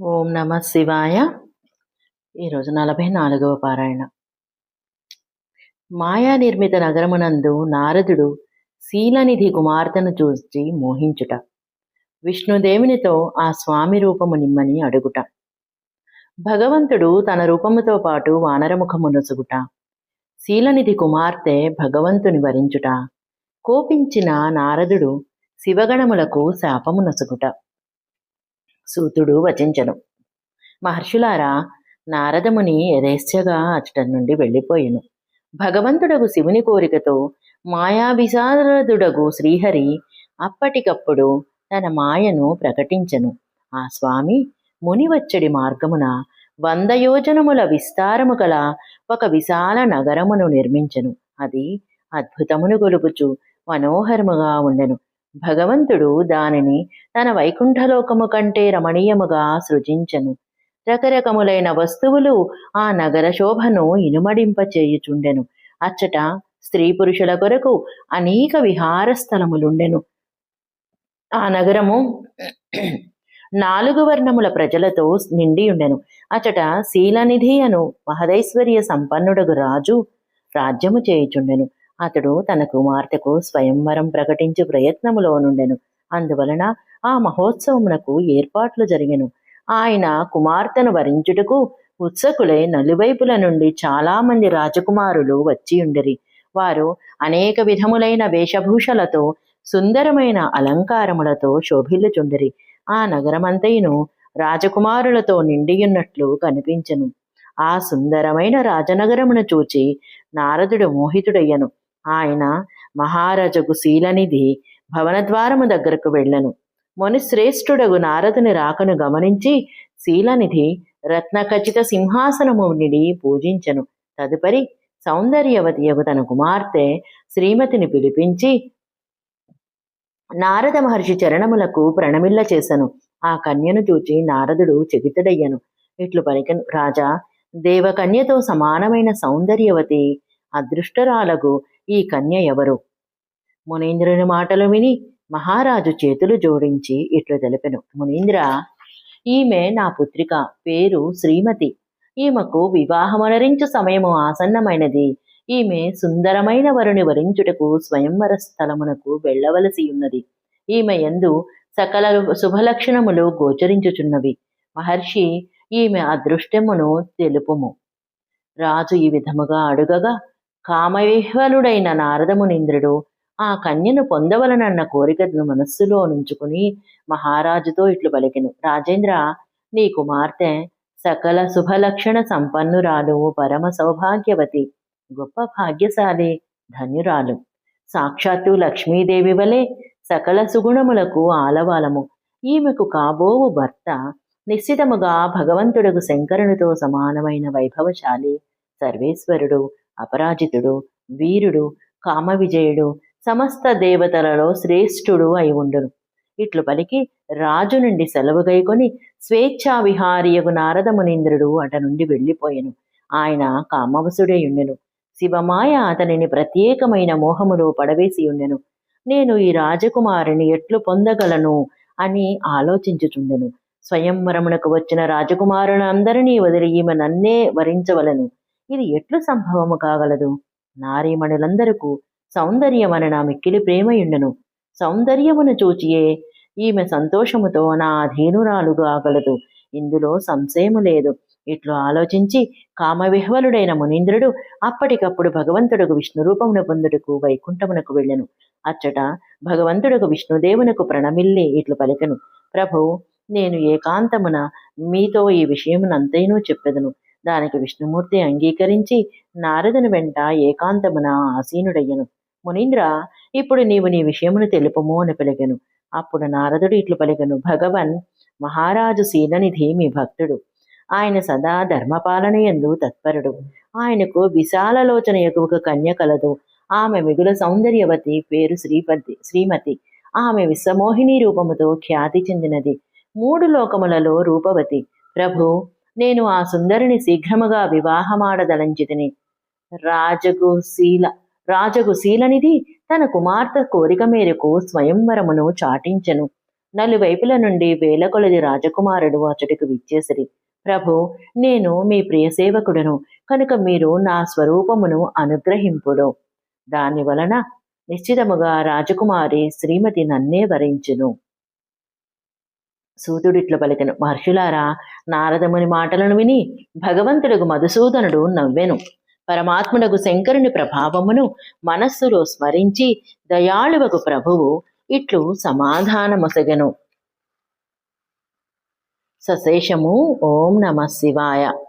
ఓం నమ శివాయ. ఈరోజు నలభై నాలుగవ పారాయణ. మాయా నిర్మిత నగరమునందు నారదుడు శీలనిధి కుమార్తెను చూసి మోహించుట. విష్ణుదేవునితో ఆ స్వామి రూపము నిమ్మని అడుగుట. భగవంతుడు తన రూపముతో పాటు వానరముఖము నొసుగుట. శీలనిధి కుమార్తె భగవంతుని వరించుట. కోపించిన నారదుడు శివగణములకు శాపము నొసుగుట. సూతుడు వచించను. మహర్షులారా నారదముని యథేచ్ఛగా అచ్చట నుండి వెళ్ళిపోయెను. భగవంతుడగు శివుని కోరికతో మాయాభిసారదుడగు శ్రీహరి అప్పటికప్పుడు తన మాయను ప్రకటించెను. ఆ స్వామి మునివచ్చడి మార్గమున వంద యోజనముల విస్తారము గల ఒక విశాల నగరమును నిర్మించెను. అది అద్భుతమును గొలుపుచు మనోహరముగా ఉండెను. భగవంతుడు దానిని తన వైకుంఠలోకము కంటే రమణీయముగా సృజించను. రకరకములైన వస్తువులు ఆ నగర శోభను ఇనుమడింపచేయుచుండెను. అచ్చట స్త్రీ పురుషుల కొరకు అనేక విహార స్థలములుండెను. ఆ నగరము నాలుగు వర్ణముల ప్రజలతో నిండి ఉండెను అచట శీలనిధి అను మహదైశ్వర్య సంపన్నుడగు రాజు రాజ్యము చేయుచుండెను. అతడు తన కుమార్తెకు స్వయంవరం ప్రకటించు ప్రయత్నములో నుండెను. అందువలన ఆ మహోత్సవమునకు ఏర్పాట్లు జరిగెను. ఆయన కుమార్తెను వరించుటకు ఉత్సకులై నలువైపుల నుండి చాలా మంది రాజకుమారులు వచ్చియుండిరి వారు అనేక విధములైన వేషభూషలతో సుందరమైన అలంకారములతో శోభిల్లుచుండిరి. ఆ నగరమంతయును రాజకుమారులతో నిండియున్నట్లు కనిపించెను. ఆ సుందరమైన రాజనగరమును చూచి నారదుడు మోహితుడయ్యను. ఆయన మహారాజకు శీలనిధి భవనద్వారము దగ్గరకు వెళ్ళను. మునిశ్రేష్ఠుడగు నారదుని రాకను గమనించి శీలనిధి రత్నఖచిత సింహాసనము పూజించను పూజించెను. తదుపరి సౌందర్యవతియగు తన కుమార్తె శ్రీమతిని పిలిపించి నారద మహర్షి చరణములకు ప్రణమిల్ల చేశాను ఆ కన్యను చూచి నారదుడు చెగితడయ్యను. ఇట్లు పలికెను రాజా దేవకన్యతో సమానమైన సౌందర్యవతి అదృష్టరాలకు ఈ కన్య ఎవరు? మునీంద్రుని మాటలు విని మహారాజు చేతులు జోడించి ఇట్లు తెలిపెను. మునీంద్ర ఈమె నా పుత్రిక పేరు శ్రీమతి. ఈమెకు వివాహమనరించు సమయము ఆసన్నమైనది. ఈమె సుందరమైన వరుని వరించుటకు స్వయంవర స్థలమునకు వెళ్ళవలసి ఉన్నది ఈమె ఎందు సకల శుభలక్షణములు గోచరించుచున్నవి. మహర్షి ఈమె అదృష్టమును తెలుపుము. రాజు ఈ విధముగా అడుగగా కామవిహ్వలుడైన నారదమునింద్రుడు ఆ కన్యను పొందవలనన్న కోరికను మనస్సులో నుంచుకుని మహారాజుతో ఇట్లు పలికెను. రాజేంద్ర నీ కుమార్తె సకల శుభలక్షణ సంపన్నురాలు పరమ సౌభాగ్యవతి గొప్ప భాగ్యశాలి ధన్యురాలు. సాక్షాత్తు లక్ష్మీదేవి వలె సకల సుగుణములకు ఆలవాలము. ఈమెకు కాబోవు భర్త నిశ్చితముగా భగవంతుడకు శంకరునితో సమానమైన వైభవశాలి సర్వేశ్వరుడు. అపరాజితుడు వీరుడు కామ విజయుడు సమస్త దేవతలలో శ్రేష్ఠుడు అయి ఉండును. ఇట్లు పలికి రాజు నుండి సెలవు గైకొని స్వేచ్ఛా విహారియగు నారద మునీంద్రుడు అట నుండి వెళ్ళిపోయెను. ఆయన కామవసుడే ఉండెను. శివమాయ అతనిని ప్రత్యేకమైన మోహములో పడవేసి ఉండెను. నేను ఈ రాజకుమారిని ఎట్లు పొందగలను అని ఆలోచించుచుండెను. స్వయంవరమునకు వచ్చిన రాజకుమారులందరినీ వదిలి ఈమె నన్నే వరించవలను. ఇది ఎట్లు సంభవము కాగలదు? నారీమణులందరకు సౌందర్యమన మిక్కిలి ప్రేమయుండెను. సౌందర్యమును చూచియే ఈమె సంతోషముతో నా అధీనురాలుగాగలదు ఇందులో సంశయము లేదు. ఇట్లు ఆలోచించి కామవిహ్వలుడైన మునీంద్రుడు అప్పటికప్పుడు భగవంతుడుకు విష్ణు రూపమును పొందుటకు వైకుంఠమునకు వెళ్ళెను. అచ్చట భగవంతుడుకు విష్ణుదేవునకు ప్రణమిల్లి ఇట్లు పలికెను. ప్రభు నేను ఏకాంతమున మీతో ఈ విషయమునంతైనూ చెప్పెదను. దానికి విష్ణుమూర్తి అంగీకరించి నారదుని వెంట ఏకాంతమున ఆసీనుడయ్యను. మునీంద్ర ఇప్పుడు నీవు నీ విషయమును తెలుపము అని పలికెను అప్పుడు నారదుడు ఇట్లు పలికెను భగవన్ మహారాజు శీలనిధి మీ భక్తుడు. ఆయన సదా ధర్మపాలన ఎందు తత్పరుడు. ఆయనకు విశాలలోచన ఎగువక కన్య కలదు. ఆమె మిగుల సౌందర్యవతి పేరు శ్రీపతి శ్రీమతి. ఆమె విశ్వమోహిని రూపముతో ఖ్యాతి చెందినది. మూడు లోకములలో రూపవతి. ప్రభు నేను ఆ సుందరిని శీఘ్రముగా వివాహమాడదలంచితిని. రాజగు శీల రాజగు శీలనిధి తన కుమార్తె కోరిక మేరకు స్వయంవరమును చాటించెను. నలువైపుల నుండి వేల కొలది రాజకుమారుడు అచటికి విచ్చేసిరి. ప్రభు నేను మీ ప్రియసేవకుడను కనుక మీరు నా స్వరూపమును అనుగ్రహింపుడు. దాని వలన నిశ్చితముగా రాజకుమారి శ్రీమతి నన్నే వరించును. సూతుడిట్లు పలికిన మహర్షులారా నారదముని మాటలను విని భగవంతుడుగు మధుసూదనుడు నవ్వెను. పరమాత్ముడకు శంకరుని ప్రభావమును మనస్సులో స్మరించి దయాళువకు ప్రభువు ఇట్లు సమాధానమొసగెను. సశేషము ఓం నమ శివాయ.